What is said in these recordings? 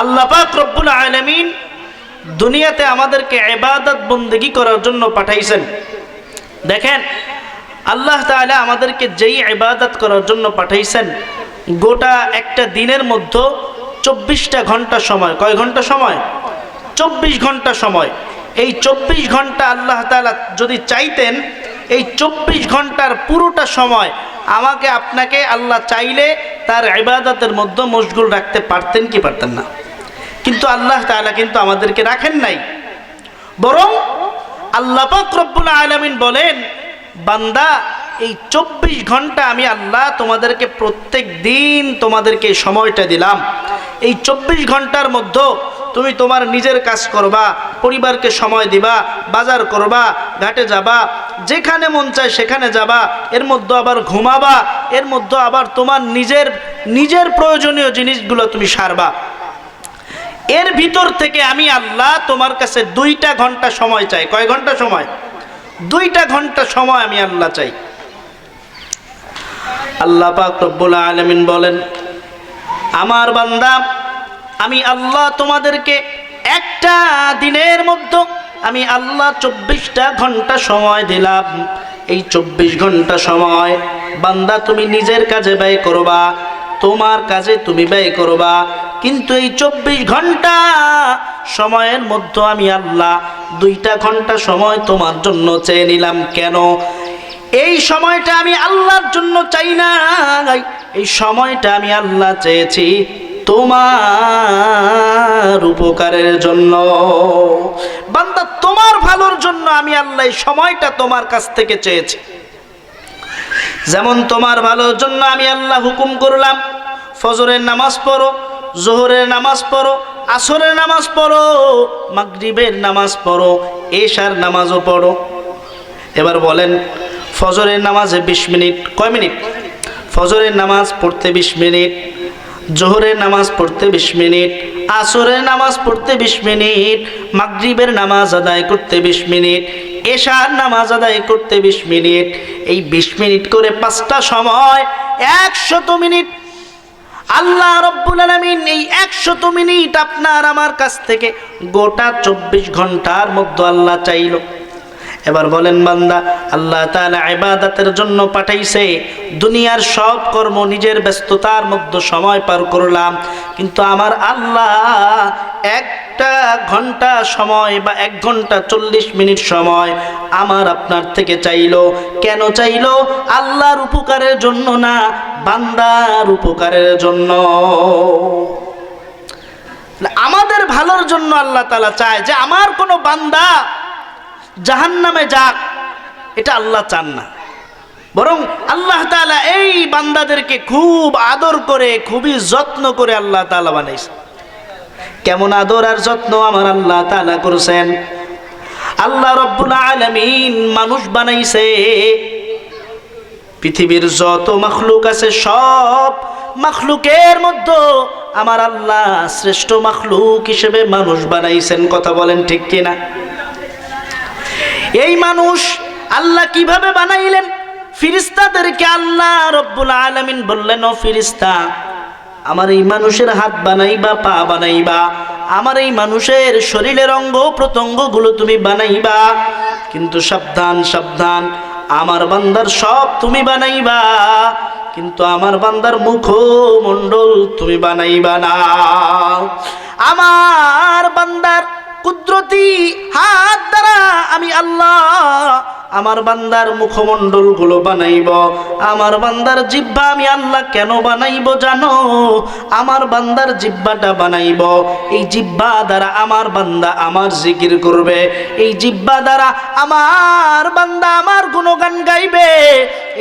আল্লাহ পাক রব্বুল আলামিন দুনিয়াতে আমাদেরকে ইবাদত বন্দেগি করার জন্য পাঠাইছেন। দেখেন, আল্লাহ তাআলা আমাদেরকে যেই ইবাদত করার জন্য পাঠাইছেন, গোটা একটা দিনের মধ্যে চব্বিশটা ঘণ্টা সময়। কয় ঘণ্টা সময়? চব্বিশ ঘণ্টা সময়। এই চব্বিশ ঘণ্টা আল্লাহ তাআলা যদি চাইতেন, এই চব্বিশ ঘণ্টার পুরোটা সময় আমাকে, আপনাকে আল্লাহ চাইলে তার ইবাদতের মধ্যে মশগুল রাখতে পারতেন কি পারতেন না? কিন্তু আল্লাহ তাআলা কিন্তু আমাদেরকে রাখেন নাই। বরং আল্লাহ পাক রব্বুল আলামিন বলেন, বান্দা, এই চব্বিশ ঘণ্টা আমি আল্লাহ তোমাদেরকে প্রত্যেক দিন তোমাদেরকে সময়টা দিলাম। এই চব্বিশ ঘণ্টার মধ্যে তুমি তোমার নিজের কাজ করবা, পরিবারকে সময় দিবা, বাজার করবা, ঘাটে যাবা, যেখানে মন চায় সেখানে যাবা, এর মধ্যে আবার ঘুমাবা, এর মধ্যে আবার তোমার নিজের নিজের প্রয়োজনীয় জিনিসগুলো তুমি সারবা। এর ভিতর থেকে আমি আল্লাহ তোমার কাছে দুইটা ঘণ্টা সময় চাই। কয় ঘণ্টা সময়? দুইটা ঘণ্টা সময় আমি আল্লাহ চাই। আল্লাহ পাক রব্বুল আলামিন বলেন, আমার বান্দা, আমি আল্লাহ তোমাদেরকে একটা দিনের মধ্যে আমি আল্লাহ চব্বিশটা ঘণ্টা সময় দিলাম। এই চব্বিশ ঘণ্টা সময় বান্দা, তুমি নিজের কাজে ব্যয় করবা, তোমার কাজে তুমি ব্যয় করবা। কিন্তু এই চব্বিশ ঘণ্টা সময়ের মধ্যে আমি আল্লাহ দুইটা ঘণ্টা সময় তোমার জন্য চেয়ে নিলাম। কেন? এই সময়টা আমি আল্লাহর জন্য চাই না। এই সময়টা আমি আল্লাহ চেয়েছি তোমার উপকারের জন্য। বান্দা, তোমার ভালোর জন্য আমি আল্লাহ এই সময়টা তোমার কাছ থেকে চেয়েছি। যেমন তোমার ভালোর জন্য আমি আল্লাহ হুকুম করলাম, ফজরের নামাজ পড়ো জোহরের নামাজ পড়ো, আসরের নামাজ পড়ো, মাগরিবের নামাজ পড়ো, এশার নামাজও পড়ো। এবার বলেন, ফজরের নামাজে বিশ মিনিট, কয় মিনিট? ফজরের নামাজ পড়তে বিশ মিনিট, জোহরের নামাজ পড়তে বিশ মিনিট, আসরের নামাজ পড়তে বিশ মিনিট, মাগরিবের নামাজ আদায় করতে বিশ মিনিট, এশার নামাজ আদায় করতে বিশ মিনিট। এই বিশ মিনিট করে পাঁচটা সময় একশত মিনিট আল্লাহ রব্বুল আলমিন এই একশত মিনিট আপনার আমার কাছ থেকে গোটা চব্বিশ ঘণ্টার মধ্যে আল্লাহ চাইল। এবার বলেন, বান্দা, আল্লাহ তালা ইবাদতের জন্য পাঠাইছে, দুনিয়ার সব কর্ম নিজের ব্যস্ততার মধ্যে সময় পার করলাম, কিন্তু আমার আল্লাহ একটা ঘণ্টা সময় বা এক ঘণ্টা চল্লিশ মিনিট সময় আমার আপনার থেকে চাইলো। কেন চাইলো? আল্লাহর উপকারের জন্য না, বান্দার উপকারের জন্য। আমাদের ভালোর জন্য আল্লাহ তালা চায় যে আমার কোনো বান্দা জাহান নামে যাক, এটা আল্লাহ চান না। বরং আল্লাহ তালা এই বান্দাদেরকে খুব আদর করে, খুবই যত্ন করে আল্লাহ তালা বানাইছে। কেমন আদর আর যত্ন আমার আল্লাহ তালা করছেন। আল্লাহ রব্বুল আলমিন মানুষ বানাইছে। পৃথিবীর যত মখলুক আছে সব মখলুকের মধ্যে আমার আল্লাহ শ্রেষ্ঠ মখলুক হিসেবে মানুষ বানাইছেন, কথা বলেন ঠিক কিনা? এই মানুষ আল্লাহ কীভাবে বানাইলেন? ফিরিস্তাদেরকে আল্লাহ রব্বুল আলমিন বললেন, ও ফিরিস্তা আমার এই মানুষের হাত বানাইবা, পা বানাইবা। আমার এই মানুষের শরীরের অঙ্গ প্রত্যঙ্গগুলো তুমি বানাইবা। কিন্তু সাবধান সাবধান, আমার বান্দার সব তুমি বানাইবা। কিন্তু আমার বান্দার মুখমণ্ডল তুমি বানাইবা না। আমার বান্দার কুদরতি হাত দ্বারা আমি আল্লাহ আমার বান্দার মুখমণ্ডলগুলো বানাইব। আমার বান্দার জিব্বা আমি আল্লাহ কেন বানাইব জানো? আমার বান্দার জিব্বাটা বানাইব। এই জিব্বা দ্বারা আমার বান্দা আমার জিকির করবে। এই জিব্বা দ্বারা আমার বান্দা আমার গুণগান গাইবে।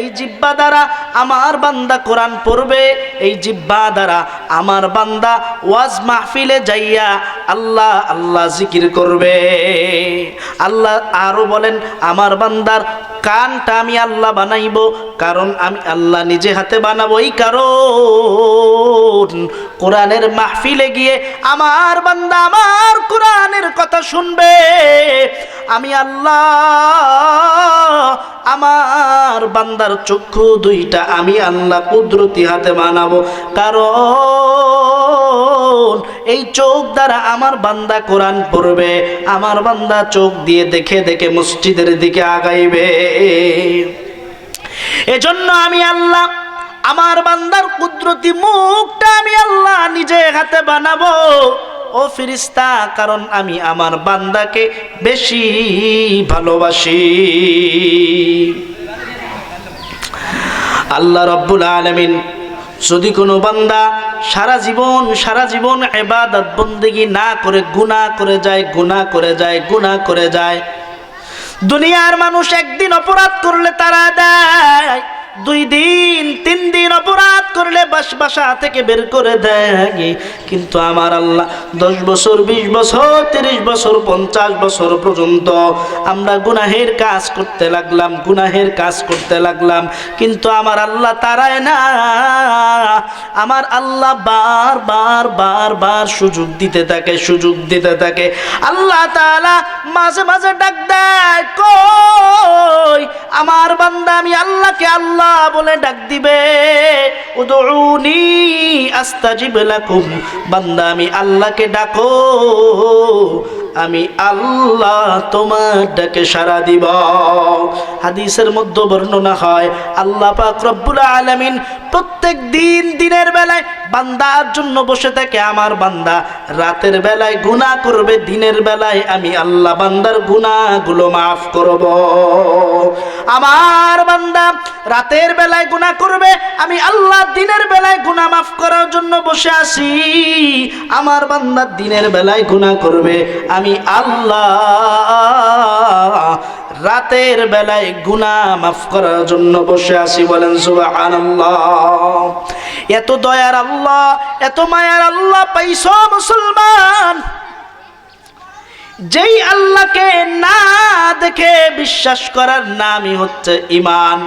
এই জিব্বা দ্বারা আমার বান্দা কোরআন পড়বে। এই জিব্বা দ্বারা আমার বান্দা ওয়াজ মাহফিলে যাইয়া আল্লাহ আল্লাহ জিকির করবে। আল্লাহ আরও বলেন, আমার বান্দার কানটা আমি আল্লাহ বানাইব, কারণ আমি আল্লাহ নিজে হাতে বানাবো এই কারণ। কোরআনের মাহফিলে গিয়ে আমার বান্দা আমার কোরআনের কথা শুনবে। আমি আল্লাহ, আমার বান্দার চক্ষু দুইটা আমি আল্লাহ কুদরতি হাতে বানাবো, কারণ এই চোখ দ্বারা আমার বান্দা কোরআন পড়বে? আমার বান্দা চোখ দিয়ে দেখে দেখে মসজিদের দিকে আগাইবে। এজন্য আমি আল্লাহ, আমার বান্দার কুদরতি মুখটা আমি আল্লাহ নিজে হাতে বানাবো। ও ফিরিস্তা কারণ আমি আমার বান্দাকে বেশি ভালোবাসি। আল্লাহ রব্বুল আলমিন যদি কোনো বান্দা সারা জীবন সারা জীবন এবাদত বন্দিগি না করে গুণা করে যায় গুণা করে যায় গুণা করে যায়। দুনিয়ার মানুষ একদিন অপরাধ করলে তারা দেয়, দুই দিন, তিন দিন অপরাধ করলে বাস বাসা থেকে বের করে দেয় কিন্তু আমার আল্লাহ দশ বছর, বিশ বছর, তিরিশ বছর, পঞ্চাশ বছর পর্যন্ত আমরা গুনাহের কাজ করতে লাগলাম, গুনাহের কাজ করতে লাগলাম। কিন্তু আমার আল্লাহ তারায় না। আমার আল্লাহ বার বার বার বার সুযোগ দিতে থাকে, সুযোগ দিতে থাকে। আল্লাহ তাআলা মাঝে মাঝে ডাক দেয়, কই, আমার বান্দা, আমি আল্লাহকে আল্লাহ বলে ডাক দিবে। উদউনি আস্তাজিব লাকুম বান্দা আমি আল্লাহকে ডাকো। আমি আল্লাহ তোমার ডাকে সারা দিব। হাদিসের মধ্যে বর্ণনা হয়, আল্লাহ পাক রব্বুল আলামিন প্রত্যেক দিন দিনের বেলায় বান্দার জন্য বসে থাকে আমার বান্দা। রাতের বেলায় গুনাহ করবে, দিনের বেলায় আমি আল্লাহ বান্দার গুনাহগুলো মাফ করব। আমার বান্দা রাতের বেলায় গুনাহ করবে, আমি আল্লাহ দিনের বেলায় গুনাহ মাফ করার জন্য বসে আছি। আমার বান্দা দিনের বেলায় গুনাহ করবে আমি আল্লাহ রাতের বেলায় গুনাহ মাফ করার জন্য বসে আছি বলেন এত দয়ার আল্লাহ, এত মায়ার আল্লাহ পাইছ মুসলমান। যেই আল্লাহকে না দেখে বিশ্বাস করার নামই হচ্ছে ইমান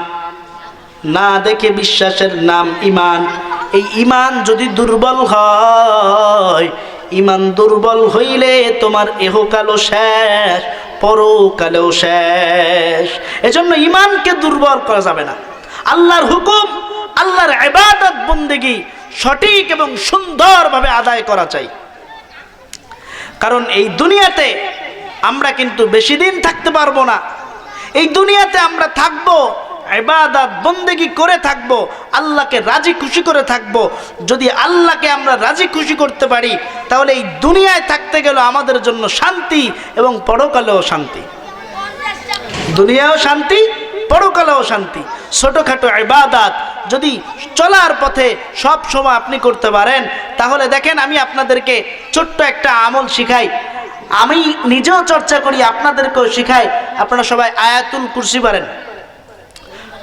না দেখে বিশ্বাসের নাম ইমান এই ইমান যদি দুর্বল হয় ইমান দুর্বল হইলে তোমার এহকালও শেষ, পরকালেও শেষ। এজন্য ইমানকে দুর্বল করা যাবে না। আল্লাহর হুকুম, আল্লাহর এবাদত বন্দেগি সঠিক এবং সুন্দরভাবে আদায় করা চাই। কারণ এই দুনিয়াতে আমরা কিন্তু বেশি দিন থাকতে পারব না। এই দুনিয়াতে আমরা থাকব এবাদাত বন্দেগি করে থাকব আল্লাহকে রাজি খুশি করে থাকব। যদি আল্লাহকে আমরা রাজি খুশি করতে পারি, তাহলে এই দুনিয়ায় থাকতে গেলে আমাদের জন্য শান্তি এবং পরকালেও শান্তি। দুনিয়াও শান্তি, পরকালেও শান্তি। ছোটোখাটো ইবাদাত যদি চলার পথে সব সময় আপনি করতে পারেন, তাহলে দেখেন আমি আপনাদেরকে ছোট্ট একটা আমল শিখাই। আমি নিজেও চর্চা করি, আপনাদেরকেও শিখাই। আপনারা সবাই আয়াতুল কুরসি পারেন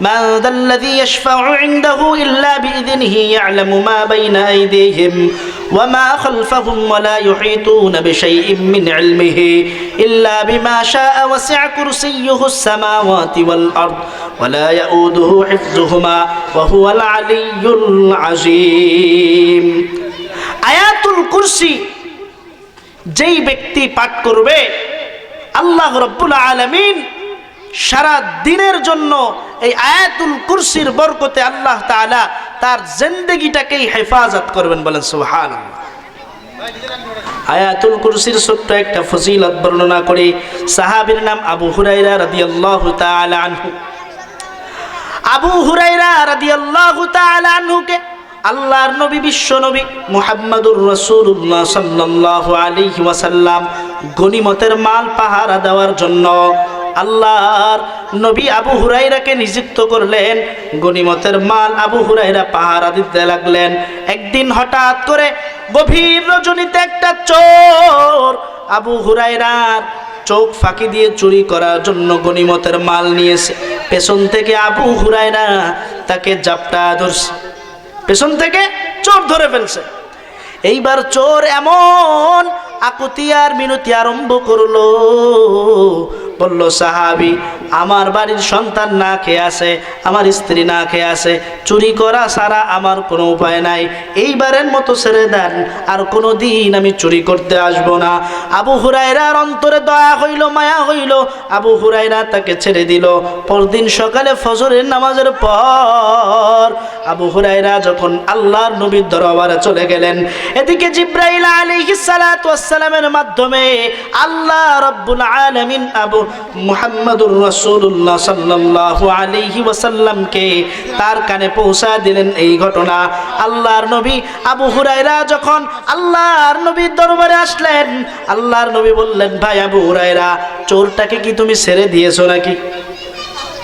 من ذا الذي يشفع عنده إلا بإذنه يعلم ما بين أيديهم وما خلفهم ولا يحيطون بشيء من علمه إلا بما شاء وسع كرسيه السماوات والأرض ولا يؤوده حفظهما وهو العلي العظيم আয়াতুল কুরসি যেই ব্যক্তি পাঠ করবে আল্লাহ রব্বুল আলমিন সারা দিনের জন্য এই আয়াতুল কুরসির বরকতে আল্লাহ তাআলা তার জিন্দগিটাকেই হেফাজত করবেন বলেন সুবহান আয়াতুল কুরসির ছোট্ট একটা ফজিলত বর্ণনা করে। সাহাবীর নাম আবু হুরাইরা রাদিয়াল্লাহু তাআলা আনহু। আবু হুরাইরা রাদিয়াল্লাহু তাআলা আনহুকে আল্লাহর নবী, বিশ্ব নবী মুহাম্মাদুর রাসূলুল্লাহ সাল্লাল্লাহু আলাইহি ওয়াসাল্লাম গনিমতের মাল পাহারা দেওয়ার জন্য আল্লাহর নবী আবু হুরাইরাকে নিযুক্ত করলেন গনিমতের মাল আবু হুরাইরা পাহারা দিতে লাগলেন। একদিন হঠাৎ করে গভীর রজনীতে একটা চোর আবু হুরাইরার চোখ ফাঁকি দিয়ে চুরি করার জন্য গনিমতের মাল নিয়েছে। পেছন থেকে আবু হুরাইরা তাকে জাপটা ধরছে। পেছন থেকে চোর ধরে ফেলছে। এইবার চোর এমন আকুতি আর মিনতি আরম্ভ করল বলল সাহাবি। আমার বাড়ির সন্তান না খেয়ে আছে, আমার স্ত্রী না খেয়ে আছে, চুরি করা ছাড়া আমার কোনো উপায় নাই। এইবারের মতো ছেড়ে দেন, আর কোনো দিন আমি চুরি করতে আসব না। আবু হুরাইরার অন্তরে দয়া হইল, মায়া হইল। আবু হুরাইরা তাকে ছেড়ে দিল। পরদিন সকালে ফজরের নামাজের পর আবু হুরাইরা যখন আল্লাহর নবীর দরবারে চলে গেলেন, এদিকে জিব্রাইল ওয়াসসালামের মাধ্যমে আল্লাহ রাব্বুল আলামিন আবু মুহাম্মাদুর রাসূলুল্লাহ সাল্লাল্লাহু আলাইহি ওয়াসাল্লামকে তার কানে পৌঁছা দিলেন এই ঘটনা। আল্লাহর নবী আবু হুরাইরা যখন আল্লাহর নবীর দরবারে আসলেন, আল্লাহর নবী বললেন, ভাই আবু হুরাইরা চোরটাকে কি তুমি ছেড়ে দিয়েছ নাকি?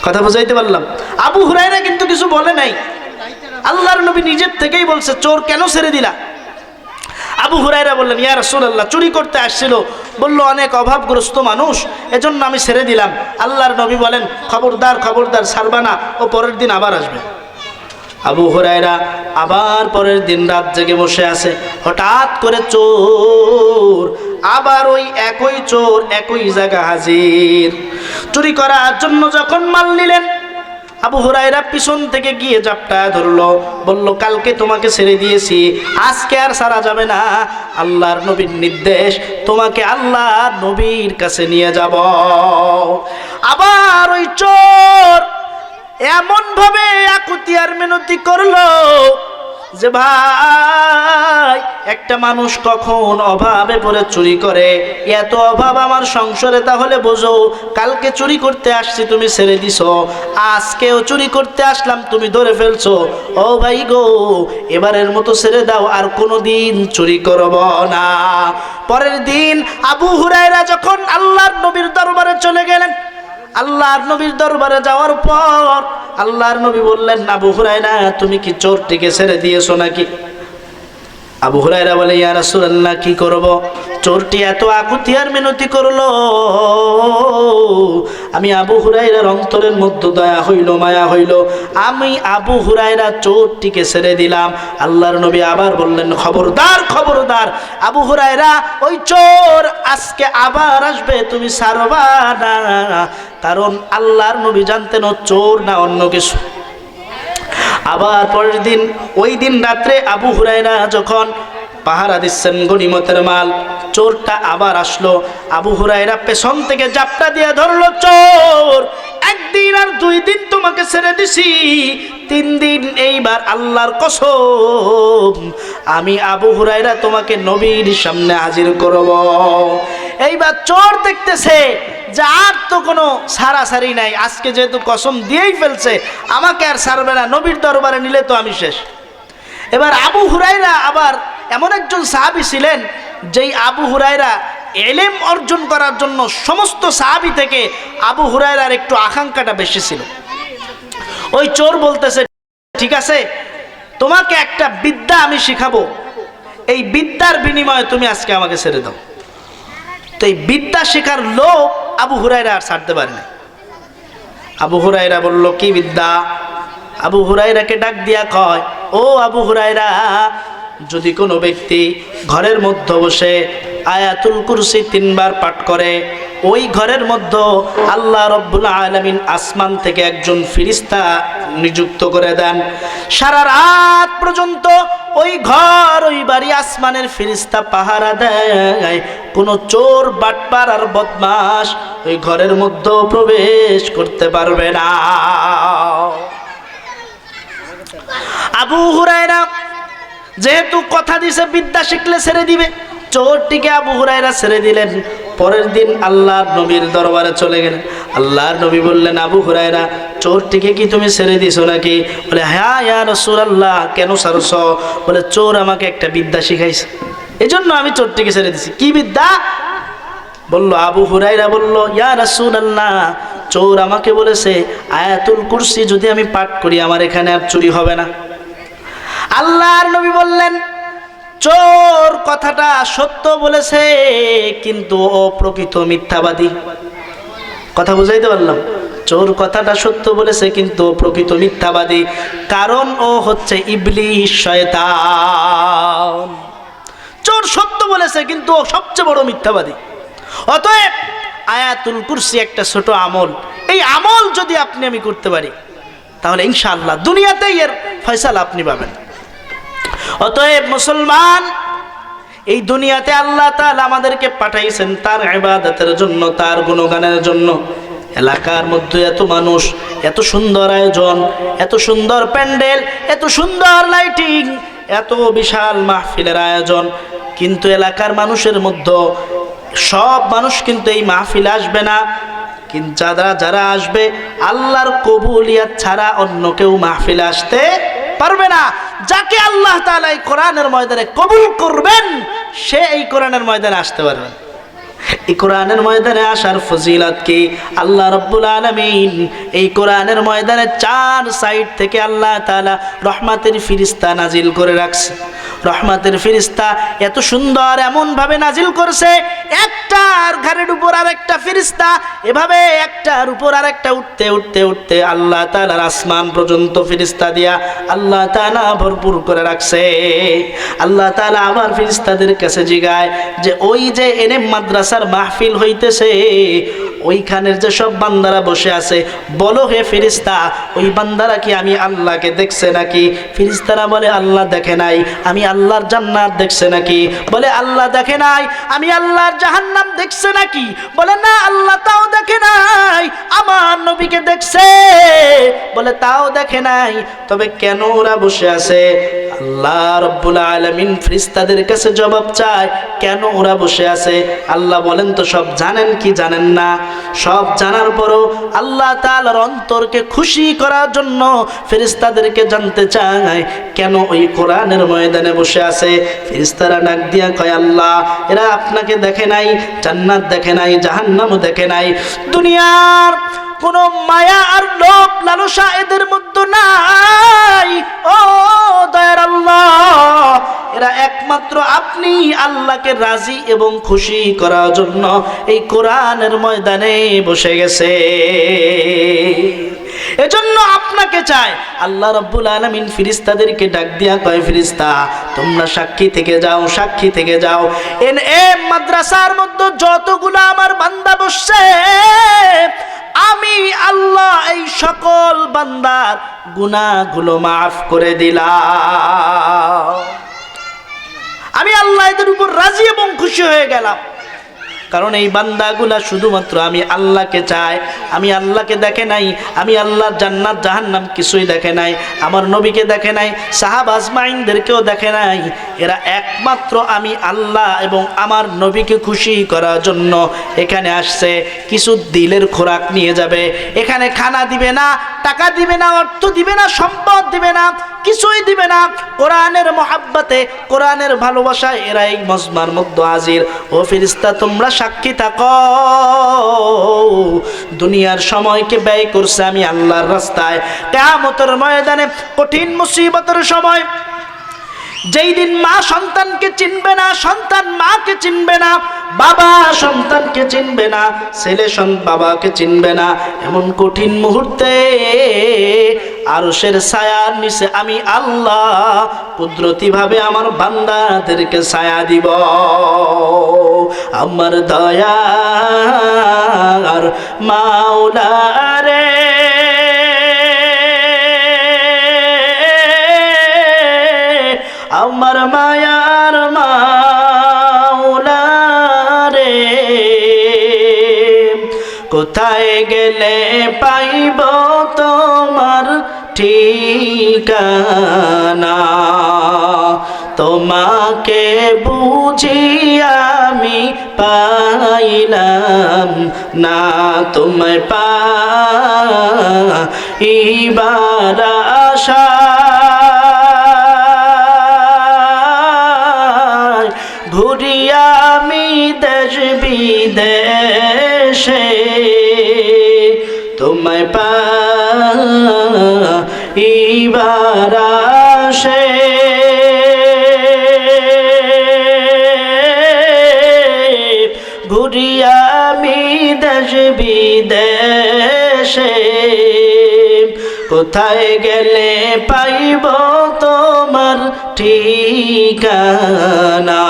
কথা বুঝাইতে পারলাম। আবু হুরাইরা কিন্তু কিছু বলে নাই। আল্লাহর নবী নিজের থেকেই বলছে, চোর কেন ছেড়ে দিলা? আবু হুরাইরা বললেন, ইয়া রাসূলুল্লাহ, চুরি করতে আসছিল। বলল, অনেক অভাবগ্রস্ত মানুষ, এজন্য আমি ছেড়ে দিলাম। আল্লাহর নবী বলেন, খবরদার খবরদার, ছাড়বা না, ও পরের দিন আবার আসবে। আবু হুরাইরা আবার পরের দিন রাত জেগে বসে আছে, হঠাৎ করে চোর, আবার ওই একই চোর একই জায়গা হাজির। চুরি করার জন্য যখন মাল নিলেন আবু হুরাইরা পিছন থেকে গিয়ে জাপটা ধরলো, বলল, কালকে তোমাকে ছেড়ে দিয়েছি, আজকে আর সারা যাবে না। আল্লাহর নবীর নির্দেশ, তোমাকে আল্লাহর নবীর কাছে নিয়ে যাব। আবার ওই চোর এমন ভাবে আর মিনতি করল যে ভাই, একটা মানুষ কখন অভাবে পড়ে চুরি করে? এত অভাব আমার সংসারে, তাহলে বোঝো, কালকে চুরি করতে আসছি, তুমি ছেড়ে দিছ। আজকেও চুরি করতে আসলাম, তুমি ধরে ফেলছো। ও ভাই গো, এবারের মতো ছেড়ে দাও, আর কোনো দিন চুরি করব না। পরের দিন আবু হুরাইরা যখন আল্লাহর নবীর দরবারে চলে গেলেন, আল্লাহর নবীর দরবারে যাওয়ার পর আল্লাহর নবী বললেন, আবু হুরায়রা, তুমি কি চোরটিকে ছেড়ে দিয়েছ নাকি? আবু হুরায়রা বলে, ইয়া রাসূলুল্লাহ, কি করব? চোরটি এত আকুতিয়ার মিনতি করল। আমি আবু হুরাইরার অন্তরের মধ্যে দয়া হইল, মায়া হইল। আমি আবু হুরাইরা চোরটিকে ছেড়ে দিলাম। আল্লাহর নবী আবার বললেন, খবরদার খবরদার, আবু হুরাইরা ওই চোর আজকে আবার আসবে, তুমি সারবা না। কারণ আল্লাহর নবী জানতেন ও চোর না অন্য কিছু। আবার পরের দিন, ওই দিন রাত্রে আবু হুরাইরা যখন পাহারা দিচ্ছেন গনিমতের মাল। চোরটা আবার আসলো। আবু হুরাইরা পেছন থেকে জাপটা দিয়ে ধরলো চোর। একদিন আর দুই দিন তোমাকে ছেড়ে দিছি। তিন দিন এইবার আল্লাহর কসম। আমি আবু হুরাইরা তোমাকে নবীর সামনে হাজির করব। এইবার চোর দেখতেছে যে আর তো কোনো সারাসারি নাই। আজকে যেহেতু কসম দিয়েই ফেলছে, আমাকে আর সারবে না। নবীর দরবারে নিলে তো আমি শেষ। এবার আবু হুরাইরা আবার এমন একজন সাহাবি ছিলেন, যেই আবু হুরাইরা এলেম অর্জন করার জন্য সমস্ত সাহাবি থেকে আবু হুরাইরার একটু আকাঙ্ক্ষাটা বেশি ছিল। ওই চোর বলতেছে, ঠিক আছে, তোমাকে একটা বিদ্যা আমি শিখাবো। এই বিদ্যার বিনিময়ে তুমি আজকে আমাকে ছেড়ে দাও। তো এই বিদ্যা শেখার লোক আবু হুরাইরা আর ছাড়তে পারে না আবু হুরাইরা বলল, কি বিদ্যা? আবু হুরাইরাকে ডাক দিয়া কয়, ও আবু হুরাইরা যদি কোনো ব্যক্তি ঘরের মধ্যে বসে আয়াতুল কুরসি তিনবার পাঠ করে, ওই ঘরের মধ্যে আল্লাহ রব্বুল আলমিন আসমান থেকে একজন ফিরিস্তা নিযুক্ত করে দেন। সারা রাত পর্যন্ত ওই ঘর, ওই বাড়ি আসমানের ফিরিস্তা পাহারা দেয়। কোনো চোর, বাটপার আর বদমাস ওই ঘরের মধ্যে প্রবেশ করতে পারবে না। আবু হুরায়রা যেহেতু কথা দিছে, বিদ্যা শিখলে ছেড়ে দিবে। চোরটিকে আবু হুরায়রা ছেড়ে দিলেন। পরের দিন আল্লাহর নবীর দরবারে চলে গেলেন। আল্লাহর নবী বললেন, আবু হুরায়রা, চোরটিকে কি তুমি ছেড়ে দিছো নাকি? বলে হ্যাঁ ইয়া রাসূলুল্লাহ, কেন সারস বলে, চোর আমাকে একটা বিদ্যা শিখাইছে। এই জন্য আমি চোরটিকে ছেড়ে দিছি। কি বিদ্যা? বলল, আবু হুরাইরা বলল, ইয়া রাসূলুল্লাহ, চোর আমাকে বলেছে, আয়াতুল কুরসি যদি আমি পাঠ করি, আমার এখানে আর চুরি হবে না। আল্লাহর নবী বললেন, চোর কথাটা সত্য বলেছে, কিন্তু ও প্রকৃত মিথ্যাবাদী। কথা বুঝাইতে পারলাম? চোর কথাটা সত্য বলেছে, কিন্তু প্রকৃত মিথ্যাবাদী। কারণ ও হচ্ছে ইবলিশ শয়তান। চোর সত্য বলেছে, কিন্তু ও সবচেয়ে বড় মিথ্যাবাদী। অতএব আয়াতুল কুরসি একটা ছোট আমল। এই আমল যদি আপনি আমি করতে পারি, তাহলে ইনশাআল্লাহ দুনিয়াতেই এর ফয়সালা আপনি পাবেন। অতএব মুসলমান, এই দুনিয়াতে আল্লাহ তাআলা আমাদেরকে পাঠাইছেন তার ইবাদতের জন্য, তার গুণগানের জন্য। এলাকার মধ্যে এত মানুষ, এত সুন্দর আয়োজন, এত সুন্দর প্যান্ডেল, এত সুন্দর লাইটিং, এত বিশাল মাহফিলের আয়োজন। কিন্তু এলাকার মানুষের মধ্যে সব মানুষ কিন্তু এই মাহফিলে আসবে না। কিন্তু যারা যারা আসবে, আল্লাহর কবুলিয়াত ছাড়া অন্য কেউ মাহফিলে আসতে পারবে না। যাকে আল্লাহ তালা এই কোরআনের ময়দানে কবুল করবেন সে এই কোরআনের ময়দানে আসতে পারবেন এই কোরআনের ময়দানে আসার ফজিলত কি? আল্লাহ রব্বুল আলমিন এই কোরআনের ময়দানে চার সাইড থেকে আল্লাহ তাআলা রহমাতের ফিরিস্তা নাজিল করে রাখছে। রহমাতের ফিরিস্তা এত সুন্দর এমনভাবে নাজিল করছে, একটার ঘাড়ের উপর আর একটা ফিরিস্তা, এভাবে একটার উপর আর একটা উঠতে উঠতে উঠতে আল্লাহ তাআলার আসমান পর্যন্ত ফিরিস্তা দিয়া আল্লাহ তাআলা ভরপুর করে রাখছে। আল্লাহ তাআলা আবার ফিরিস্তাদের কাছে জিগায় যে ওই যে এনে মাদ্রাসার মাহফিল হইতেছে, ওইখানের যে সব বান্দারা বসে আছে, বলো হে ফিরিস্তা ওই বান্দারা কি আমি আল্লাহকে দেখছে নাকি? ফিরিস্তারা বলে, আল্লাহ দেখে নাই। আমি আল্লাহর জান্নাত দেখছে নাকি? বলে, আল্লাহ দেখে নাই। আমি আল্লাহর জাহান্নাম দেখছে নাকি? বলে, না, আল্লাহ তাও দেখে নাই। আমার নবীকে দেখছে। বলে, তাও দেখে নাই। তবে কেন ওরা বসে আছে? আল্লাহ রব্বুল আলমিন ফ্রিস্তাদের কাছে জবাব চায়, কেন ওরা বসে আছে? আল্লাহ বলেন তো, সব জানেন কি জানেন না? সব জানার পরও আল্লাহ তাআলার অন্তরকে খুশি করার জন্য ফেরিস্তাদেরকে জানতে চায়, কেন ওই কোরআনের ময়দানে বসে আছে? ফেরিস্তারা ডাক দিয়া কয়, আল্লাহ, এরা আপনাকে দেখে নাই, জান্নাত দেখে নাই, জাহান্নামও দেখে নাই। দুনিয়ার কোনো মায়া আর লোভ, লালসা এদের মধ্যে নাই। ও দয়ার আল্লাহ, এরা একমাত্র আপনি আল্লাহকে রাজি এবং খুশি করার জন্য এই কোরআনের ময়দানে বসে গেছে। এজন্য আপনাকে চাই, আল্লাহ রব্বুল আলমিন ফিরিস্তাদেরকে ডাক দিয়া কয়, ফিরিস্তা, তোমরা সাক্ষী থেকে যাও, সাক্ষী থেকে যাও। এন, এ মাদ্রাসার মধ্যে যতগুলো আমার বান্দা বসছে আমি আল্লাহ এই সকল বান্দার গুনাহগুলো মাফ করে দিলাম। আমি আল্লাহ এদের উপর রাজি এবং খুশি হয়ে গেলাম। কারণ এই বান্দাগুলা শুধুমাত্র আমি আল্লাহকে চাই, আমি আল্লাহকে দেখে নাই, আমি আল্লাহর জান্নাত জাহান্নাম কিছুই দেখে নাই, আমার নবীকে দেখে নাই, সাহাব আজমাইনদেরকেও দেখে নাই। এরা একমাত্র আমি আল্লাহ এবং আমার নবীকে খুশি করার জন্য এখানে আসছে, কিছু দিলের খোরাক নিয়ে যাবে, এখানে খানা দিবে না টাকা দিবে না, অর্থ দিবে না, সম্পদ দিবে না, কিছুই দিবে না। কোরআনের মহাব্বাতে, কোরআনের ভালোবাসায় এরা এই মজমার মধ্যে হাজির। ও ফিরিস্তা তোমরা সাক্ষী থাকো। দুনিয়ার সময়কে ব্যয় করছে আমি আল্লাহর রাস্তায়। কেয়ামতের ময়দানে কঠিন মুসিবতের সময় যেই দিন মা সন্তানকে চিনবে না, সন্তান মাকে চিনবে না, বাবা সন্তানকে চিনবে না, ছেলে বাবাকে চিনবে না, এমন কঠিন মুহূর্তে আরশের ছায়ার নিচে আমি আল্লাহ কুদরতিভাবে আমার বান্দাদেরকে ছায়া দিব। আমার দয়ার মাওলা রে আমার মায়ার মাওলা রে। কোথায় গেলে পাইব তোমার ঠিকানা? তোমাকে বুঝি আমি পাইলাম না। তোমায় পাইবার আশায় ঘুরি আমি দেশ বিদেশে তোমায় পাইবার আসে। কোথায় গেলে পাইব তোমার ঠিকানা?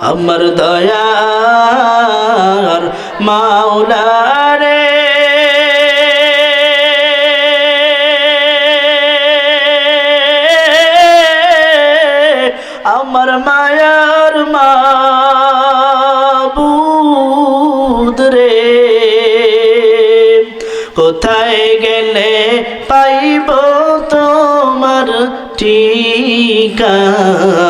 আমার দয়ার মাওলা রে আমার মায়ার মাবুদ ঠিকানা